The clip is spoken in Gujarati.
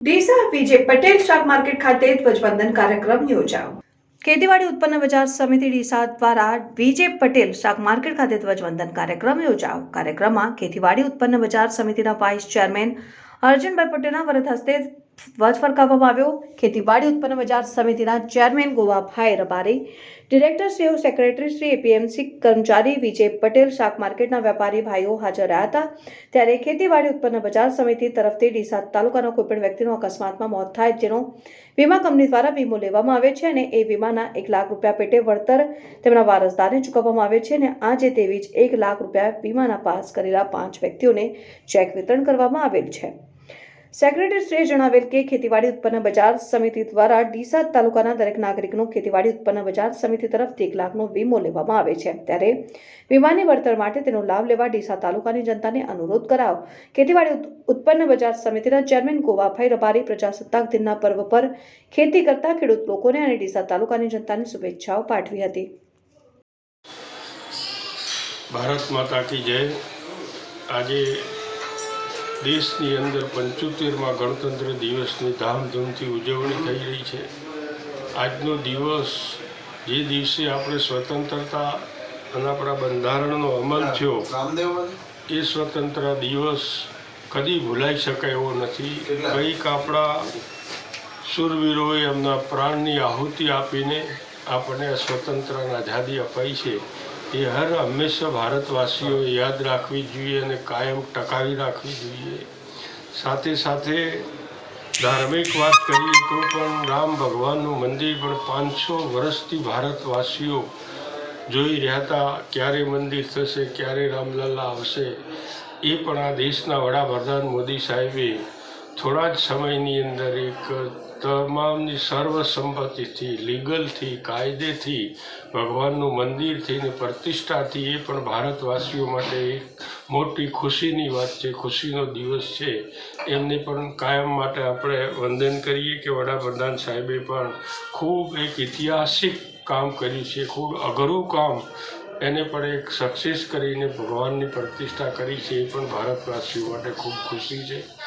ડીસા વિજય પટેલ શાક માર્કેટ ખાતે ધ્વજવંદન કાર્યક્રમ યોજાયો. ખેતીવાડી ઉત્પન્ન બજાર સમિતિ ડીસા દ્વારા વિજય પટેલ શાક માર્કેટ ખાતે ધ્વજવંદન કાર્યક્રમ યોજાયો. કાર્યક્રમમાં ખેતીવાડી ઉત્પન્ન બજાર સમિતિના વાઇસ ચેરમેન અર્જુનભાઈ પટેલના વરદ હસ્તે ધ્વજ ફરકાવવામાં આવ્યો. ખેતીવાડી ઉત્પન્ન બજાર સમિતિના ચેરમેન ગોવાભાઈ રબારી, ડિરેક્ટર શ્રીઓ સેક્રેટરી શ્રી એપીએમસી કર્મચારી વિજય પટેલ, શાક માર્કેટના વેપારી ભાઈઓ હાજર રહ્યા હતા. ત્યારે ખેતીવાડી ઉત્પન્ન બજાર સમિતિ તરફથી ડીસા તાલુકાનો કોઈપણ વ્યક્તિનો અકસ્માતમાં મોત થાય જેનો વીમા કંપની દ્વારા વીમો લેવામાં આવે છે અને એ વીમાના એક લાખ રૂપિયા પેટે વળતર તેમના વારસદારને ચૂકવવામાં આવે છે અને આજે તેવી જ એક લાખ રૂપિયા વીમાના પાસ કરેલા પાંચ વ્યક્તિઓને ચેક વિતરણ કરવામાં આવેલ છે. સેક્રેટરીશ્રીએ જણાવેલ કે ખેતીવાડી ઉત્પન્ન બજાર સમિતિ દ્વારા ડીસા તાલુકાના દરેક નાગરિકનો ખેતીવાડી ઉત્પન્ન બજાર સમિતિ તરફથી એક લાખનો વીમો લેવામાં આવે છે. ત્યારે વીમાની વળતર માટે તેનો લાભ લેવા ડીસા તાલુકાની જનતાને અનુરોધ કરાવ ખેતીવાડી ઉત્પન્ન બજાર સમિતિના ચેરમેન ગોવાભાઈ રબારી પ્રજાસત્તાક દિનના પર્વ પર ખેતી કરતા ખેડૂત લોકોને અને ડીસા તાલુકાની જનતાને શુભેચ્છાઓ પાઠવી હતી. ભારત માતા કી જય. આજે દેશની અંદર પંચોતેરમાં ગણતંત્ર દિવસની ધામધૂમથી ઉજવણી થઈ રહી છે. આજનો દિવસ જે દિવસે આપણે સ્વતંત્રતા અને આપણા બંધારણનો અમલ થયો એ સ્વતંત્ર દિવસ કદી ભૂલાઈ શકાય એવો નથી. કંઈક આપણા શૂરવીરોએ એમના પ્રાણની આહુતિ આપીને આપણને સ્વતંત્ર આઝાદી અપાઈ છે. એ હર હંમેશા ભારતવાસીઓએ યાદ રાખવી જોઈએ અને કાયમ ટકાવી રાખવી જોઈએ. સાથે સાથે ધાર્મિક વાત કરીએ તો પણ રામ ભગવાનનું મંદિર પણ પાંચસો વર્ષથી ભારતવાસીઓ જોઈ રહ્યા હતા. ક્યારે મંદિર થશે, ક્યારે રામલલ્લા આવશે, એ પણ આ દેશના વડાપ્રધાન મોદી સાહેબે થોડા જ સમયની અંદર એક તમામની સર્વ સંપત્તિથી લીગલથી, કાયદેથી, ભગવાનનું મંદિરથી ને પ્રતિષ્ઠાથી એ પણ ભારતવાસીઓ માટે એક મોટી ખુશીની વાત છે, ખુશીનો દિવસ છે. એમને પણ કાયમ માટે આપણે વંદન કરીએ કે વડાપ્રધાન સાહેબે પણ ખૂબ એક ઐતિહાસિક કામ કર્યું છે, ખૂબ અઘરું કામ. એને પણ એક સક્સેસ કરીને ભગવાનની પ્રતિષ્ઠા કરી છે, એ પણ ભારતવાસીઓ માટે ખૂબ ખુશી છે.